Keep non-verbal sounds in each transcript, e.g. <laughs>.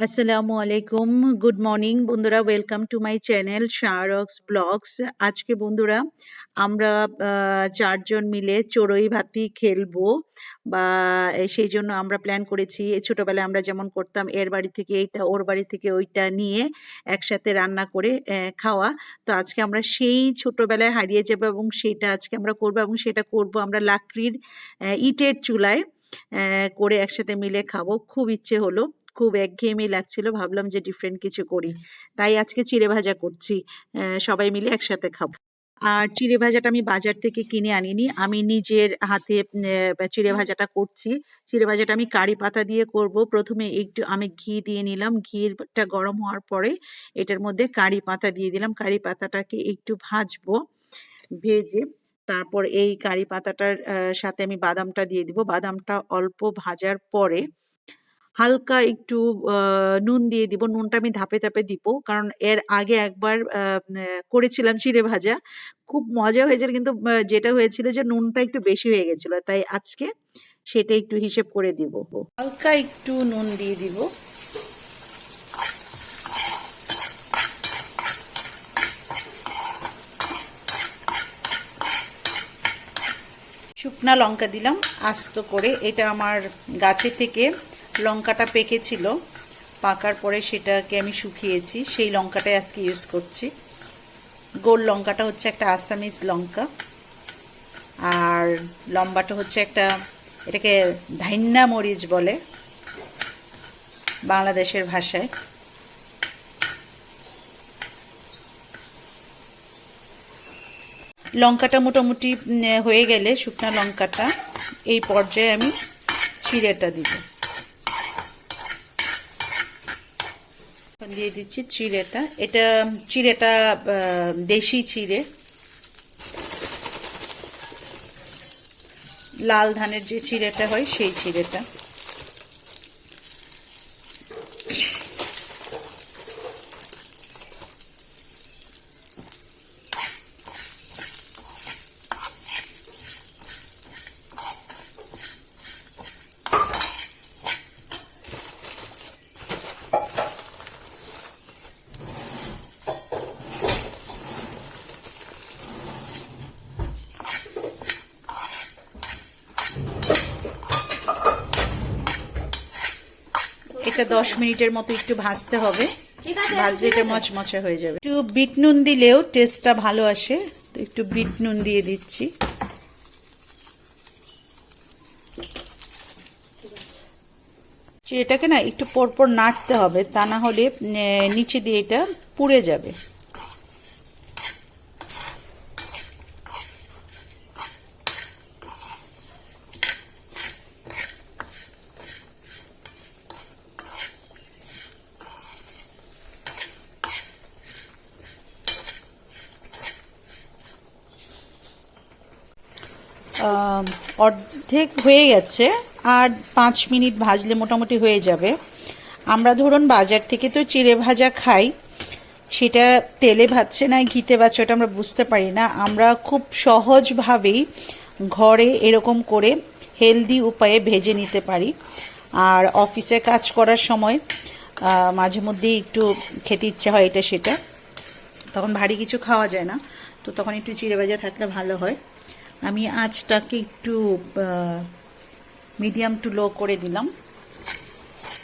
আসসালামু আলাইকুম। Good morning বন্ধুরা। Welcome to my channel Shahrocks vlogs আজকে বন্ধুরা, আমরা চারজন মিলে চড়ুই ভাতি খেলব বা সেই জন্য আমরা প্ল্যান করেছি। ছোটবেলায় আমরা যেমন করতাম, এর বাড়ি থেকে এইটা, ওর বাড়ি থেকে ওইটা নিয়ে একসাথে রান্না করে খাওয়া। তো আজকে আমরা সেই ছোটবেলায় হারিয়ে যাব এবং সেটা আজকে আমরা করব এবং সেটা করব আমরা লাকড়ির ইটের চুলায় করে একসাথে মিলে খাব। খুব ইচ্ছে হলো। খুব একঘেয়েমি লাগছিল, ভাবলাম যে ডিফারেন্ট কিছু করি। তাই আজকে চিড়ে ভাজা করছি। সবাই মিলে একসাথে খাব। আর চিড়ে ভাজাটা আমি বাজার থেকে কিনে আনিনি। আমি নিজের হাতে চিড়ে ভাজাটা করছি। চিড়ে ভাজাটা আমি কারি পাতা দিয়ে করব। প্রথমে একটু, আমি ঘি দিয়ে নিলাম। ঘিটা গরম হওয়ার পরে এটার মধ্যে কারি পাতা দিয়ে দিলাম। কারি পাতাটাকে একটু ভাজবো, ভেজে তারপর এই কারি পাতাটার সাথে আমি বাদামটা দিয়ে দিব। বাদামটা অল্প ভাজার পরে হালকা একটু নুন দিয়ে দিব। নুনটা আমি ধাপে ধাপে দিব। কারণ এর আগে একবার করেছিলাম চিড়ে ভাজা। খুব মজা হয়েছিল কিন্তু যেটা হয়েছিল যে নুনটা একটু বেশি হয়ে গেছিল। তাই আজকে সেটা একটু হিসেব করে দিব। হালকা একটু নুন দিয়ে দিব। শুকনা লঙ্কা দিলাম আস্ত করে। এটা আমার গাছে থেকে লঙ্কাটা পেকেছিল। পাকার পরে সেটাকে আমি শুকিয়েছি। সেই লঙ্কাটাই আজকে ইউজ করছি। গোল লঙ্কাটা হচ্ছে একটা আসামিজ লঙ্কা। আর লম্বাটা হচ্ছে একটা, এটাকে ধান্যা মরিচ বলে বাংলাদেশের ভাষায়। লঙ্কাটা মোটামুটি হয়ে গেলে শুকনা লঙ্কাটা এই পর্যায়ে আমি চিড়েটা দিব। এখন দিয়ে দিচ্ছি চিড়েটা। এটা, চিড়েটা দেশি চিড়ে। লাল ধানের যে চিড়েটা হয়, সেই চিড়েটা। এটা দশ মিনিটের মতো একটু ভাজতে হবে। ভাজলে এটা মচমচে হয়ে যাবে। একটু বিট নুন দিলেও টেস্টটা ভালো আসে। তো একটু বিট নুন দিয়ে দিচ্ছি। এটাকে না একটু পরপর নাড়তে হবে তা না হলে নিচে দিয়ে এটা পুড়ে যাবে আহ, অর্ধেক হয়ে গেছে আর পাঁচ মিনিট ভাজলে মোটামুটি হয়ে যাবে। আমরা ধরুন বাজার থেকে তো চিড়ে ভাজা খাই, সেটা তেলে ভাজছে না ঘিতে ভাজছে ওটা আমরা বুঝতে পারি না। আমরা খুব সহজভাবেই ঘরে এরকম করে হেলদি উপায়ে ভেজে নিতে পারি। আর অফিসে কাজ করার সময় মাঝে মধ্যেই একটু খেতে ইচ্ছা হয় এটা সেটা। তখন ভারী কিছু খাওয়া যায় না, তো তখন একটু চিড়ে ভাজা থাকলে ভালো হয়। আমি আঁচটাকে একটু মিডিয়াম টু লো করে দিলাম।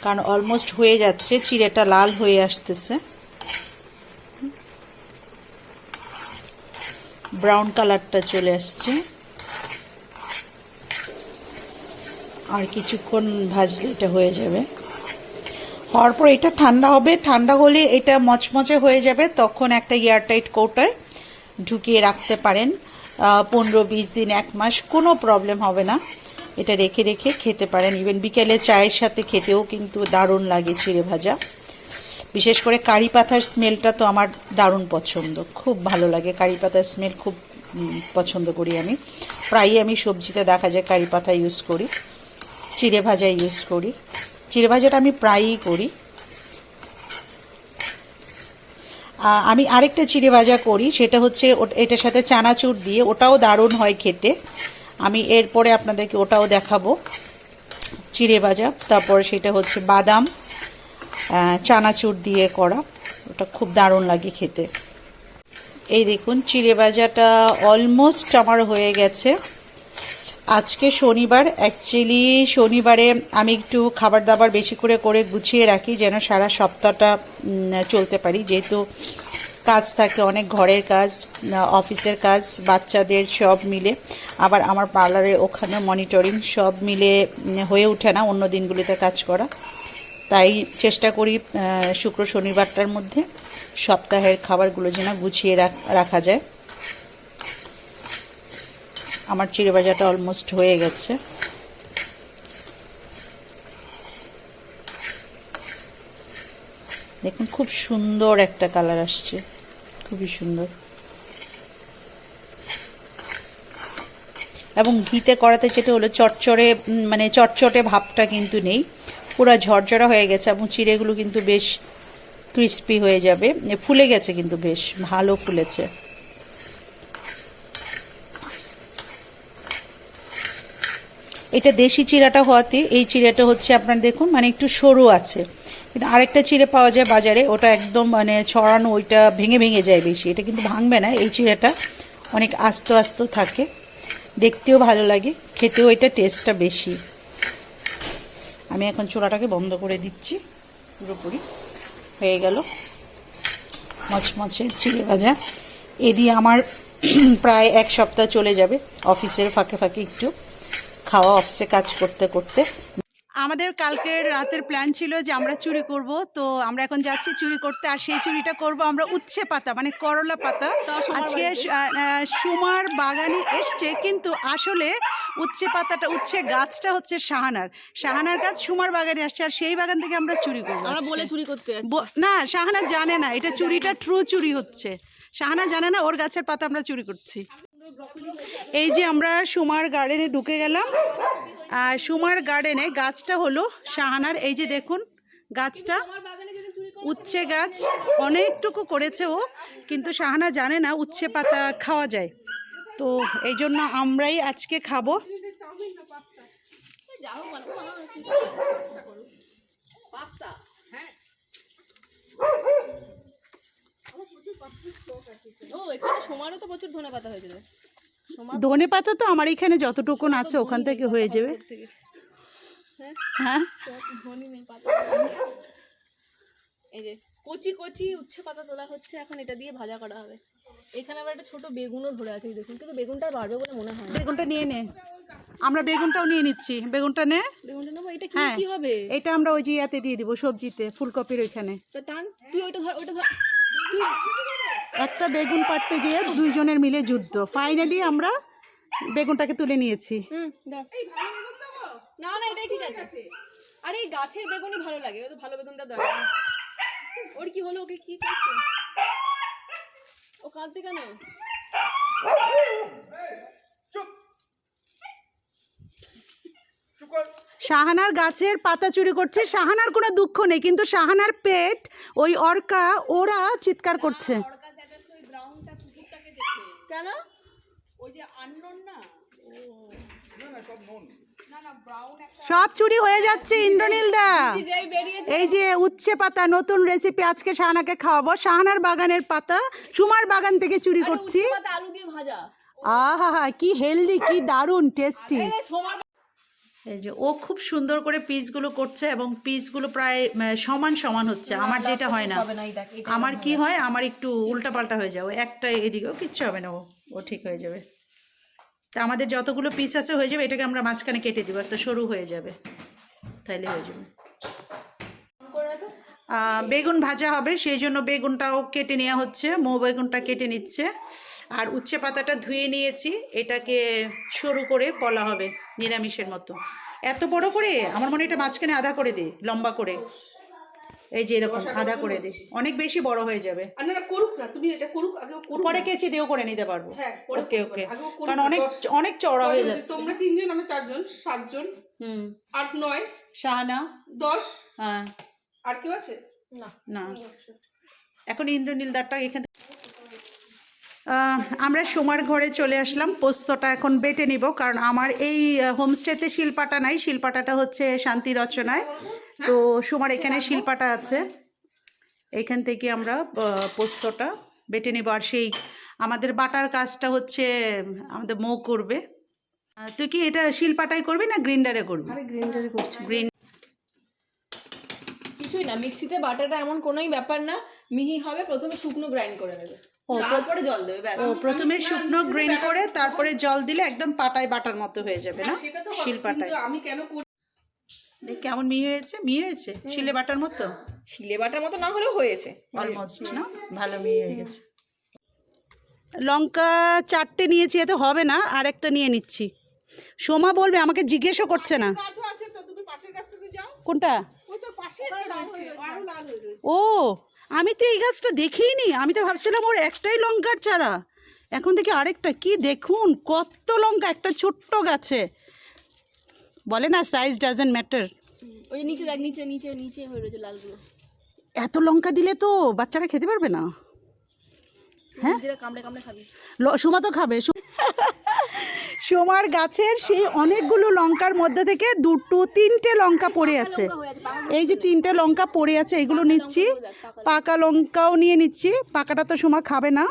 কারণ অলমোস্ট হয়ে যাচ্ছে, চিড়েটা লাল হয়ে আসতেছে। ব্রাউন কালারটা চলে আসছে। আর কিছুক্ষণ ভাজলে এটা হয়ে যাবে। হওয়ার পর এটা ঠান্ডা হবে। ঠান্ডা হলে এটা মচমচে হয়ে যাবে। তখন একটা এয়ারটাইট কৌটায় ঢুকিয়ে রাখতে পারেন। পনেরো, বিশ দিন, এক মাস, কোনো প্রবলেম হবে না। এটা রেখে রেখে খেতে পারেন। ইভেন বিকেলে চায়ের সাথে খেতেও কিন্তু দারুণ লাগে চিড়ে ভাজা। বিশেষ করে কারি পাতার স্মেলটা তো আমার দারুণ পছন্দ। খুব ভালো লাগে। কারি পাতার স্মেল খুব পছন্দ করি আমি। প্রায়ই আমি সবজিতে দেখা যায় কারি পাতা ইউজ করি, চিড়ে ভাজা ইউজ করি। চিড়ে ভাজাটা আমি প্রায়ই করি আহ, আমি আরেকটা চিড়ে ভাজা করি, সেটা হচ্ছে এটার সাথে চানাচুর দিয়ে, ওটাও দারুণ হয় খেতে। আমি এরপরে আপনাদেরকে ওটাও দেখাবো। চিড়ে ভাজা, তারপর সেটা হচ্ছে বাদাম চানাচুর দিয়ে করা। ওটা খুব দারুণ লাগে খেতে। এই দেখুন, চিড়ে ভাজাটা অলমোস্ট আমার হয়ে গেছে। আজকে শনিবার অ্যাকচুয়ালি শনিবারে আমি একটু খাবার দাবার বেশি করে করে গুছিয়ে রাখি যেন সারা সপ্তাহটা চলতে পারি। যেহেতু কাজ থাকে, অনেক ঘরের কাজ অফিসের কাজ, বাচ্চাদের সব মিলে, আবার আমার পার্লারের ওখানে মনিটরিং সব মিলে হয়ে ওঠে না অন্য দিনগুলিতে কাজ করা। তাই চেষ্টা করি শুক্র শনিবারটার মধ্যে সপ্তাহের খাবারগুলো যেন গুছিয়ে রাখ- রাখা যায়। আমার চিড়ে ভাজাটা অলমোস্ট হয়ে গেছে। দেখুন, খুব সুন্দর একটা কালার আসছে। খুবই সুন্দর। এবং ঘিতে করাতে যেটা হলো, চটচড়ে মানে চটচটে ভাবটা কিন্তু নেই। পুরো ঝরঝরা হয়ে গেছে এবং চিড়েগুলো কিন্তু বেশ ক্রিস্পি হয়ে যাবে। ফুলে গেছে কিন্তু বেশ, ভালো ফুলেছে। এটা দেশি চিড়াটা হওয়াতে এই চিড়েটা হচ্ছে আপনার দেখুন মানে একটু সরু আছে। কিন্তু আরেকটা চিড়ে পাওয়া যায় বাজারে, ওটা একদম মানে ছড়ানো, ওইটা ভেঙে ভেঙে যায় বেশি। এটা কিন্তু ভাঙবে না, এই চিড়েটা অনেক আস্ত আস্ত থাকে। দেখতেও ভালো লাগে, খেতেও এটা টেস্টটা বেশি। আমি এখন চূড়াটাকে বন্ধ করে দিচ্ছি, পুরোপুরি। হয়ে গেল মচমচে চিড়ে ভাজা। এদি আমার প্রায় এক সপ্তাহ চলে যাবে, অফিসের ফাঁকে ফাঁকে একটু। খাওয়া অফিসে কাজ করতে করতে। আমাদের কালকের রাতের প্ল্যান ছিল যে আমরা চুরি করব তো আমরা এখন যাচ্ছি চুরি করতে আর সেই চুরিটা করব আমরা উচ্ছে পাতা মানে করলা পাতা। আজকে সুমার বাগানে এসছে কিন্তু আসলে উচ্ছে পাতাটা উচ্ছে গাছটা হচ্ছে শাহানার। শাহানার গাছ সুমার বাগানে আসছে আর সেই বাগান থেকে আমরা চুরি করব আমরা বলে চুরি করতে না শাহানা জানে না এটা চুরিটা ট্রু চুরি হচ্ছে। শাহানা জানে না ওর গাছের পাতা আমরা চুরি করছি। এই যে আমরা সুমার গার্ডেনে ঢুকে গেলাম। আর সুমার গার্ডেনে গাছটা হলো শাহানার। এই যে দেখুন, গাছটা উচ্ছে গাছ, অনেকটুকু করেছে ও, কিন্তু শাহানা জানে না উচ্ছে পাতা খাওয়া যায়। তো এই জন্য আমরাই আজকে খাব। ও এখানে সোমারও তো প্রচুর ধনে পাতা হয়েছিল ধনে পাতা তো আমার এখানে যতটুকুন আছে ওখান থেকে হয়ে যাবে। হ্যাঁ? পাতা। এই যে কচি কচি উচ্ছে পাতা তোলা হচ্ছে এখন এটা দিয়ে ভাজা করা হবে। এখানে আবার একটা ছোট বেগুনও ধরে আছে দেখুন। কিন্তু বেগুনটা বাড়বে বলে মনে হয় বেগুনটা নিয়ে নে। আমরা বেগুনটাও নিয়ে নিচ্ছি। বেগুনটা নে। বেগুনটা নেব? এটা কি হ্যাঁ। কি হবে? এটা আমরা ওই যে ইয়াতে দিয়ে দিব সবজিতে ফুলকপির ওইখানে। তা টান। তুই ওইটা ধর ওইটা ধর। তুই একটা বেগুন পাড়তে যেয়ে দুইজনের মিলে যুদ্ধ। ফাইনালি আমরা বেগুনটাকে তুলে নিয়েছি। না না এটাই ঠিক আছে। আরে গাছের বেগুনই ভালো লাগে ও তো ভালো বেগুনটা দরকার ওর কি হলো? ওকে কি করছে? ও কাঁদতে কেন? শাহানার গাছের পাতা চুরি করছে। শাহানার কোনো দুঃখ নেই কিন্তু শাহানার পেট ওই অর্কা ওরা চিৎকার করছে। কেন? সব চুরি হয়ে যাচ্ছে ইন্দ্রনীল দা এই যে উচ্ছে পাতা নতুন রেসিপি আজকে শাহানাকে খাওয়াবো। শাহানার বাগানের পাতা সুমার বাগান থেকে চুরি করছি। আহা হা আহা কি হেলদি কি দারুণ টেস্টি এই যে ও খুব সুন্দর করে পিসগুলো করছে এবং পিসগুলো প্রায় সমান সমান হচ্ছে। আমার যেটা হয় না। আমার কি হয় আমার একটু উল্টাপাল্টা হয়ে যাবে একটা এদিকেও কিচ্ছু হবে না ও ও ঠিক হয়ে যাবে। তা আমাদের যতগুলো পিস আছে হয়ে যাবে এটাকে আমরা মাঝখানে কেটে দিব একটা সরু হয়ে যাবে। তাইলে হয়ে যাবে। বেগুন ভাজা হবে সেই জন্য বেগুনটাও কেটে নেওয়া হচ্ছে মো বেগুনটা কেটে নিচ্ছে। আর উচ্ছে পাতাটা ধুয়ে নিয়েছি এটাকে সরু করে পলা হবে নিরামিষের মতো। এত বড় করে? আমার মনে হয় এটা মাঝখানে আধা করে দে লম্বা করে। এই যে এরকম আধা করে দে। অনেক বেশি বড় হয়ে যাবে। না না, করুক না তুমি এটা করুক আগে করুক পরে কেচি দিয়েও করে নিতে পারব। হ্যাঁ, ওকে ওকে। কারণ অনেক অনেক চওড়া হয়ে যাচ্ছে। তোমরা তিনজন আমরা চারজন সাতজন হুম। আট নয় শাহানা? দশ হ্যাঁ। আর কেউ আছে? না। না। এখন ইন্দ্রনীল দারটা এখানে আমরা সোমার ঘরে চলে আসলাম। পোস্তটা এখন বেটে নিব কারণ আমার এই হোমস্টেতে শিলপাটা নাই। শিলপাটাটা হচ্ছে শান্তি রচনায়। তো সোমার এখানে শিল্পাটা আছে। এখান থেকে আমরা পোস্তটা বেটে নেব। আর সেই আমাদের বাটার কাজটা হচ্ছে আমাদের মৌ করবে। তুই কি এটা শিল্পাটাই করবি না গ্রিন্ডারে করবি? আরে গ্রাইন্ডারে করছি। গ্রিন কিছুই না মিক্সিতে বাটাটা এমন কোনোই ব্যাপার না। মিহি হবে প্রথমে শুকনো গ্রাইন্ড করে নেবে। তারপরে জল দেবে ব্যাস। ও প্রথমে শুকনো গ্রিন্ড করে তারপরে জল দিলে একদম পাটায় বাটার মতো হয়ে যাবে না? শিল তো হবে, শিলপাটায় কিন্তু আমি কেন করি? দেখ কেমন মিহি হয়েছে? মিহি হয়েছে? শিলে বাটার মতো? শিলে বাটার মতো না হলেও হয়েছে। অলমোস্ট না? ভালো মিহি হয়ে গেছে। লঙ্কা চারটে নিয়েছি এতে হবে না আর একটা নিয়ে নিচ্ছি। সোমা বলবে আমাকে জিজ্ঞেসও করছে না। গাছও আছে তো তুমি পাশের গাছটাতে যাও। কোনটা? হয়ে ও আমি তো এই গাছটা দেখিনি। আমি তো ভাবছিলাম ওর একটাই লঙ্কার চারা। এখন দেখি আরেকটা। কি দেখুন কত লঙ্কা একটা ছোট্ট গাছে। বলে না সাইজ ডাজেন্ট ম্যাটার ওই নিচে দেখ নিচে নিচে নিচে হয়ে রয়েছে লালগুলো। এত লঙ্কা দিলে তো বাচ্চারা খেতে পারবে না। হ্যাঁ? কামড়ে কামড়ে খাবি। সুমা তো খাবে। সুমার গাছের সেই অনেকগুলো লঙ্কার মধ্যে থেকে দুটো তিনটে লঙ্কা পড়ে আছে। এই যে তিনটে লঙ্কা পড়ে আছে এগুলো নিচ্ছি। পাকা লঙ্কাও নিয়ে নিচ্ছি। পাকাটা তো সুমা খাবে না।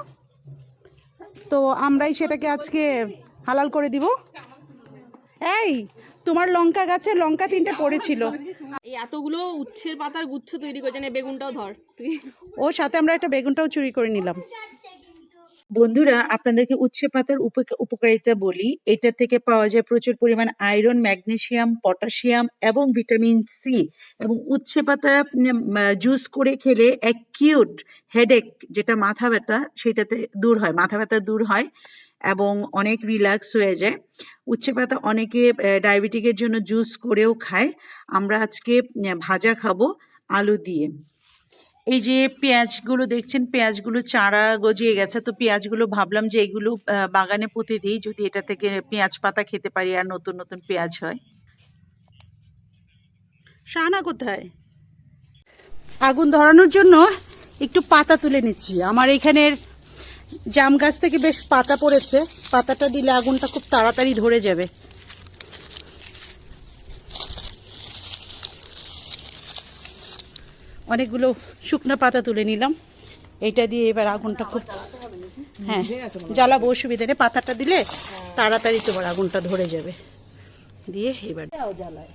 তো আমরাই সেটাকে আজকে হালাল করে দিব। এই তোমার লঙ্কা গাছে লঙ্কা তিনটে পড়েছিল। এই এতগুলো উচ্ছের পাতার গুচ্ছ তৈরি করেছে না বেগুনটাও ধর। তুই ওর সাথে আমরা একটা বেগুনটাও চুরি করে নিলাম। বন্ধুরা, আপনাদেরকে উচ্ছে পাতার উপকা- উপকারিতা বলি। এটা থেকে পাওয়া যায় প্রচুর পরিমাণ আয়রন ম্যাগনেশিয়াম পটাশিয়াম এবং ভিটামিন সি এবং উচ্ছে পাতা জুস করে খেলে অ্যাকিউট হেডেক যেটা মাথা ব্যথা সেটাতে দূর হয়, মাথা ব্যথা দূর হয় এবং অনেক রিল্যাক্স হয়ে যায়। উচ্ছে পাতা অনেকে ডায়াবেটিকের জন্য জুস করেও খায়। আমরা আজকে ভাজা খাব আলু দিয়ে। এই যে পেঁয়াজগুলো দেখছেন, পেঁয়াজগুলো চারা গজিয়ে গেছে। তো পেঁয়াজগুলো ভাবলাম যে এগুলো বাগানে পুঁতে দিই, যদি এটা থেকে পেঁয়াজ পাতা খেতে পারি আর নতুন নতুন পেঁয়াজ হয়। শাহানা কোথায়? আগুন ধরানোর জন্য একটু পাতা তুলে নিচ্ছি। আমার এখানের জাম গাছ থেকে বেশ পাতা পড়েছে। পাতাটা দিলে আগুনটা খুব তাড়াতাড়ি ধরে যাবে। অনেকগুলো শুকনো পাতা তুলে নিলাম। এইটা দিয়ে এবার আগুনটা খুব হ্যাঁ জ্বালাবো অসুবিধা নেই। পাতাটা দিলে তাড়াতাড়ি তোমার আগুনটা ধরে যাবে। দিয়ে এবার জ্বালায়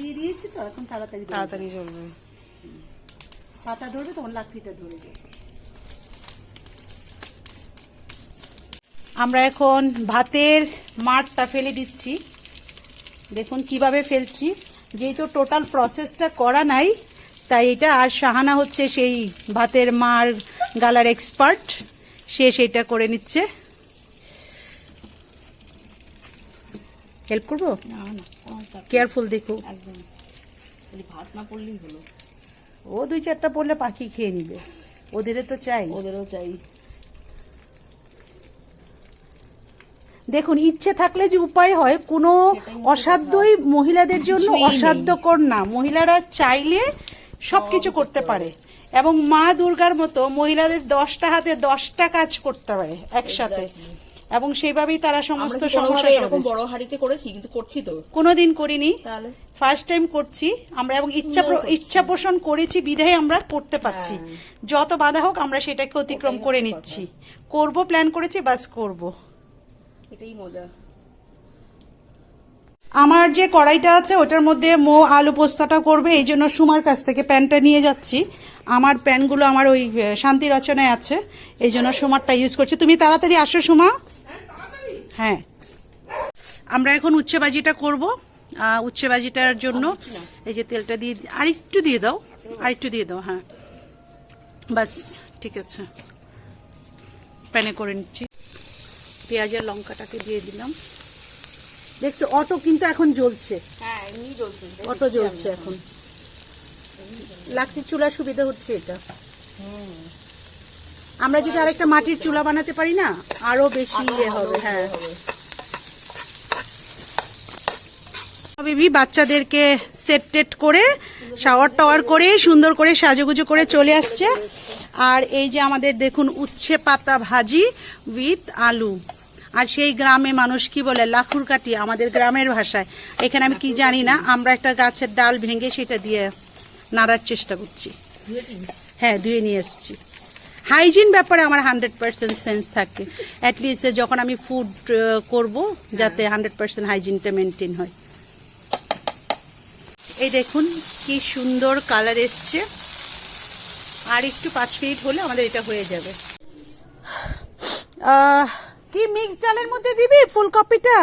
দিয়ে দিয়েছি তো এখন তাড়াতাড়ি তাড়াতাড়ি জ্বলবে পাতা ধরবে তখন লাকড়িটা ধরে যাবে আমরা এখন ভাতের মাঠটা ফেলে দিচ্ছি। দেখুন কীভাবে ফেলছি। যেহেতু টোটাল প্রসেসটা করা নাই তাই এটা আর সাহানা হচ্ছে সেই ভাতের মার গালার এক্সপার্ট সে সেটা করে নিচ্ছে। হেল্প করব? কেয়ারফুল দেখো। ভাত না পড়লেই হলো। ও দুই চারটা পড়লে পাখি খেয়ে নিবে। ওদেরও তো চাই। ওদেরও চাই। দেখুন ইচ্ছে থাকলে যে উপায় হয় কোনো অসাধ্যই মহিলাদের জন্য অসাধ্যকর না। মহিলারা চাইলে সবকিছু করতে পারে। এবং মা দুর্গার মতো মহিলাদের দশটা হাতে দশটা কাজ করতে পারে একসাথে। এবং সেইভাবেই তারা সমস্ত সমস্যা এরকম বড় হাড়িতে করেছি? কিন্তু করছি তো। কোনোদিন করিনি। তাহলে? ফার্স্ট টাইম করছি। আমরা এবং ইচ্ছা ইচ্ছা পোষণ করেছি বিধায় আমরা করতে পারছি। যত বাধা হোক আমরা সেটাকে অতিক্রম করে নিচ্ছি। করব প্ল্যান করেছি বাস করব। এটাই মজা। আমার যে কড়াইটা আছে ওটার মধ্যে মো আলু পোস্তাটা করবে এই জন্য সুমার কাছ থেকে প্যানটা নিয়ে যাচ্ছি। আমার প্যানগুলো আমার ওই শান্তি রচনায় আছে। এই জন্য সুমারটা ইউজ করছি। তুমি তাড়াতাড়ি আসো সুমা। হ্যাঁ। আমরা এখন উচ্ছে ভাজিটা করব। উচ্ছে ভাজিটার জন্য এই যে তেলটা দিয়ে আর একটু দিয়ে দাও। আর একটু দিয়ে দাও হ্যাঁ। বাস ঠিক আছে। প্যানে করে নিচ্ছি। পেঁয়াজ আর লঙ্কাটাকে দিয়ে দিলাম। দেখছ অটো কিন্তু এখন জ্বলছে। হ্যাঁ অটো জ্বলছে এখন। লাকড়ির চুলার সুবিধা হচ্ছে এটা। আমরা যদি আরেকটা মাটির চুলা বানাতে পারি না আরও বেশি ইয়ে হবে হ্যাঁ। বেবি বাচ্চাদেরকে সেট টেট করে শাওয়ার টাওয়ার করে সুন্দর করে সাজুগুজু করে চলে আসছে। আর এই যে আমাদের দেখুন উচ্ছে পাতা ভাজি উইথ আলু। আর সেই গ্রামে মানুষ কি বলে লাখুর কাটি আমাদের গ্রামের ভাষায়। এখানে আমি কি জানি না আমরা একটা গাছের ডাল ভেঙে সেটা দিয়ে নাড়ার চেষ্টা করছি। হ্যাঁ ধুয়ে নিয়ে এসেছি। হাইজিন ব্যাপারে আমার হান্ড্রেড পার্সেন্ট সেন্স থাকে। অ্যাটলিস্ট যখন আমি ফুড করব যাতে হান্ড্রেড পার্সেন্ট হাইজিনটা মেনটেন হয়। এই দেখুন কি সুন্দর কালার এসছে। আর একটু পাঁচ মিনিট হলে আমাদের এটা হয়ে যাবে। কি মিক্স ডালের মধ্যে দিবি ফুলকপিটা?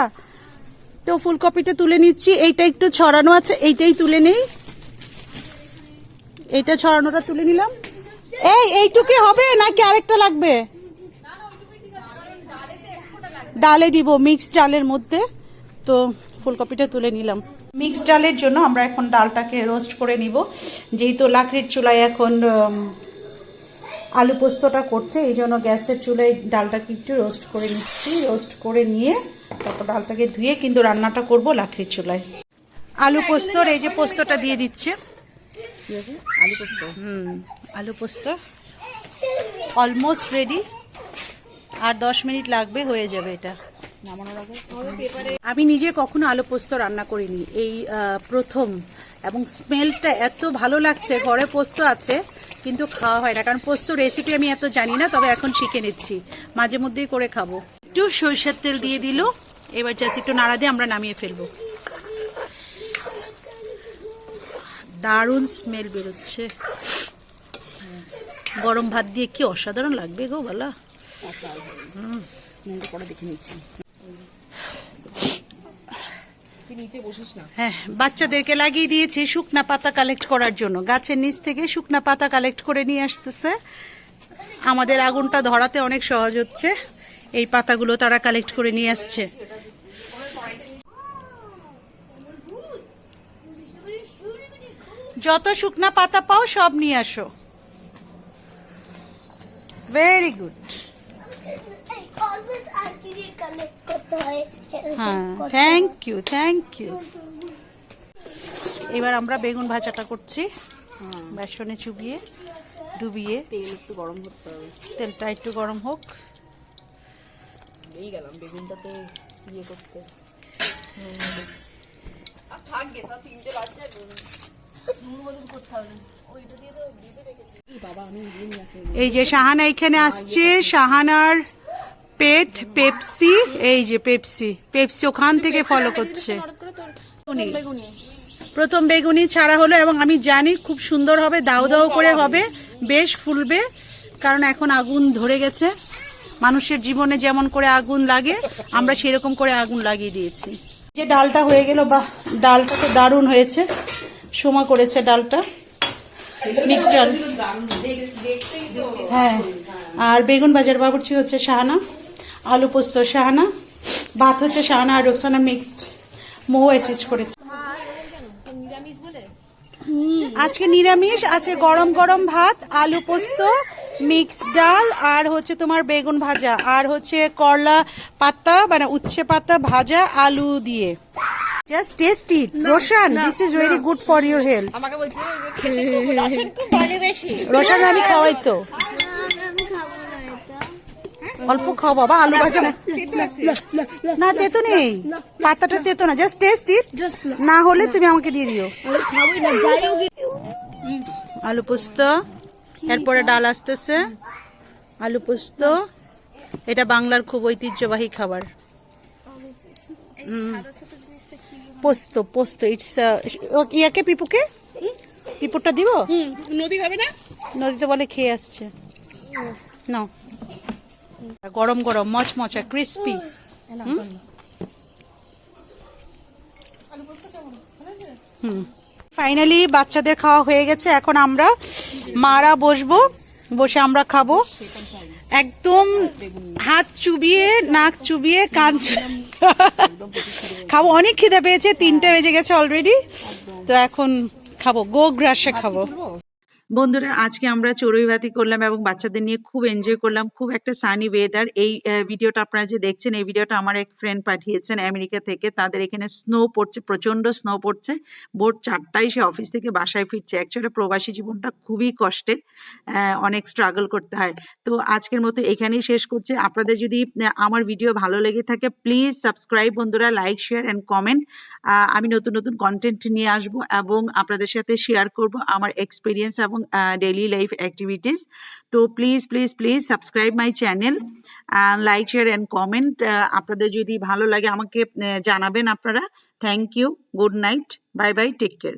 তো ফুলকপিটা তুলে নিচ্ছি। এইটা একটু ছড়ানো আছে এইটাই তুলে নেই। এইটা ছড়ানোটা তুলে নিলাম। এই এইটুকি হবে নাকি আরেকটা লাগবে? ডালে দিব মিক্স ডালের মধ্যে। তো ফুলকপিটা তুলে নিলাম। মিক্স ডালের জন্য আমরা এখন ডালটাকে রোস্ট করে নিব। যেহেতু লাকড়ির চুলায় এখন আলু পোস্তটা করছে, এই জন্য গ্যাসের চুলায় ডালটাকে একটু রোস্ট করে নিচ্ছি। রোস্ট করে নিয়ে তারপর ডালটাকে ধুয়ে কিন্তু রান্নাটা করব লাকড়ির চুলায়। আলু পোস্তর এই যে পোস্তটা দিয়ে দিচ্ছে। আছে? আলু পোস্ত। হুম আলু পোস্ত। অলমোস্ট রেডি আর দশ মিনিট লাগবে হয়ে যাবে এটা। আমি নিজে কখনো আলু পোস্ত রান্না করিনি। এই প্রথম। এবং স্মেলটা এত ভালো লাগছে ঘরে পোস্ত আছে কিন্তু খাওয়া হয় না। কারণ পোস্ত রেসিপি আমি এত জানি না তবে এখন শিখে নিচ্ছি। মাঝে মধ্যেই করে খাব। একটু সরিষার তেল দিয়ে দিল। এবার জাস্ট একটু নাড়া দিয়ে আমরা নামিয়ে ফেলব। দারুণ স্মেল বেরোচ্ছে। গরম ভাত দিয়ে কি অসাধারণ লাগবে গো বলা। পরে দেখে নিচ্ছি। হ্যাঁ বাচ্চাদেরকে লাগিয়ে দিয়েছি শুকনা পাতা কালেক্ট করার জন্য। গাছের নিচ থেকে শুকনা পাতা কালেক্ট করে নিয়ে আসতেছে। আমাদের আগুনটা ধরাতে অনেক সহজ হচ্ছে। এই পাতাগুলো তারা কালেক্ট করে নিয়ে আসছে। যত শুকনা পাতা পাও সব নিয়ে আসো। ভেরি গুড হয় হ্যাঁ থ্যাংক ইউ থ্যাংক ইউ এবার আমরা বেগুন ভাজাটা করছি। বেসনে চুবিয়ে ডুবিয়ে। তেল একটু গরম করতে হবে। তেলটা একটু গরম হোক। এই গেলাম বেগুনটাতে ইয়ে করতে। এই যে শাহানা এখানে আসছে, শাহানার পেট পেপসি, এই যে পেপসি পেপসি ওখান থেকে ফলো করছে। প্রথম বেগুনি ছাড়া হলো এবং আমি জানি খুব সুন্দর হবে, দাও দাও করে হবে, বেশ ফুলবে, কারণ এখন আগুন ধরে গেছে। মানুষের জীবনে যেমন করে আগুন লাগে, আমরা সেরকম করে আগুন লাগিয়ে দিয়েছি। যে ডালটা হয়ে গেল বা ডালটা তো দারুণ হয়েছে। সোমা করেছে ডালটা। মিক্স ডাল। হ্যাঁ আর বেগুন বাজার বাবুর্চি হচ্ছে শাহানা, আলু পোস্ত শাহানা, ভাত হচ্ছে শাহানা আর রোকসানা মিক্সড মৌ অ্যাসিস্ট করেছে। আজকে নিরামিষ, আছে গরম গরম ভাত, আলু পোস্ত মিক্স ডাল, আর হচ্ছে তোমার বেগুন ভাজা, আর হচ্ছে করলা পাতা মানে উচ্ছে পাতা ভাজা আলু দিয়ে। Just taste it Roshan this is very good for your health আমাকে বলছে খেতে খুব <laughs> রসুন খুব ভালোবাসি রোশন আমি খাওয়াই তো। না অল্প খাও বাবা আলু ভাজা না তেতো নেই। পাতাটা তেতো না জাস্ট টেস্ট ইট না। হলে তুমি আমাকে দিয়ে দিও। আলু পোস্ত এরপরে ডাল আসতেছে। আলু পোস্ত এটা বাংলার খুব ঐতিহ্যবাহী খাবার। হুম। পোস্ত পোস্ত ইটস ইয়াকে পিপুকে পিপুরটা দিব? নদী খাবে না? নদীতে বলে খেয়ে আসছে। না। গরম গরম মচমচা ক্রিস্পি হুম? ফাইনালি বাচ্চাদের খাওয়া হয়ে গেছে। এখন আমরা মারা বসবো। বসে আমরা খাব। একদম হাত চুবিয়ে, নাক চুবিয়ে, কান খাব। অনেক খিদে পেয়েছে, তিনটে বেজে গেছে অলরেডি তো এখন খাব গো গ্রাসে খাব বন্ধুরা, আজকে আমরা চড়ুইভাতি করলাম এবং বাচ্চাদের নিয়ে খুব এনজয় করলাম। খুব একটা সানি ওয়েদার এই ভিডিওটা আপনারা যে দেখছেন, এই ভিডিওটা আমার এক ফ্রেন্ড পাঠিয়েছেন আমেরিকা থেকে। তাদের এখানে স্নো পড়ছে প্রচণ্ড স্নো পড়ছে। ভোর চারটায় সে অফিস থেকে বাসায় ফিরছে। অ্যাকচুয়ালি প্রবাসী জীবনটা খুবই কষ্টের অনেক স্ট্রাগল করতে হয়। তো আজকের মতো এখানেই শেষ করছি। আপনাদের যদি আমার ভিডিও ভালো লেগে থাকে প্লিজ সাবস্ক্রাইব বন্ধুরা লাইক শেয়ার অ্যান্ড কমেন্ট আমি নতুন নতুন কন্টেন্ট নিয়ে আসব এবং আপনাদের সাথে শেয়ার করব আমার এক্সপিরিয়েন্স এবং ডেইলি লাইফ অ্যাক্টিভিটিস তো please please please subscribe my channel like share and comment আপনাদের যদি ভালো লাগে আমাকে জানাবেন আপনারা। Thank you good night bye bye take care